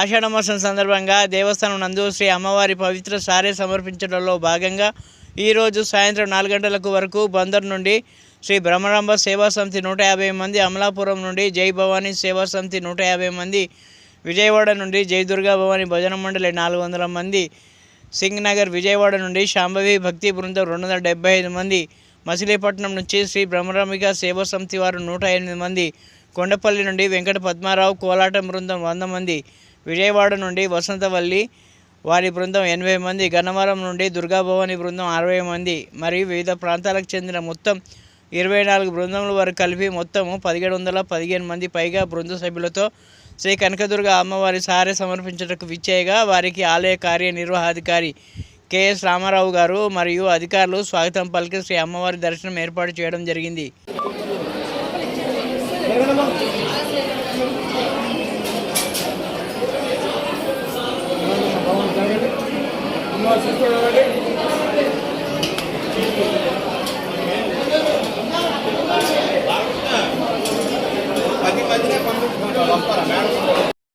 ఆషాఢమాసం సందర్భంగా దేవస్థానం నందు శ్రీ అమ్మవారి పవిత్ర సారే సమర్పించడంలో భాగంగా ఈరోజు సాయంత్రం నాలుగు గంటలకు వరకు బందర్ నుండి శ్రీ బ్రహ్మరాంబ సేవా సమితి నూట యాభై మంది అమలాపురం నుండి జై భవానీ సేవా సమితి నూట యాభై మంది విజయవాడ నుండి జై దుర్గా భవానీ భజన మండలి నాలుగు వందల మంది సింగ్ నగర్ విజయవాడ నుండి శాంభవి భక్తి బృందం రెండు వందల డెబ్బై ఐదు మంది మచిలీపట్నం నుంచి శ్రీ బ్రహ్మరాంబిక సేవా సమితి వారు నూట ఎనిమిది మంది కొండపల్లి నుండి వెంకట పద్మారావు కోలాటం బృందం వంద మంది విజయవాడ నుండి వసంతవల్లి వారి బృందం ఎనభై మంది గన్నవరం నుండి దుర్గాభవాని బృందం అరవై మంది మరియు వివిధ ప్రాంతాలకు చెందిన మొత్తం ఇరవై నాలుగు బృందముల వరకు కలిపి మొత్తము పదిహేడు వందల పదిహేను మంది. పైగా బృంద సభ్యులతో శ్రీ కనకదుర్గ అమ్మవారి సారే సమర్పించటకు విచ్చేయగా వారికి ఆలయ కార్యనిర్వాహాధికారి కెఎస్ రామారావు గారు మరియు అధికారులు స్వాగతం పలికి శ్రీ అమ్మవారి దర్శనం ఏర్పాటు చేయడం జరిగింది. పది మందినే పంపించుకుంటాం. వస్తారా మేడం?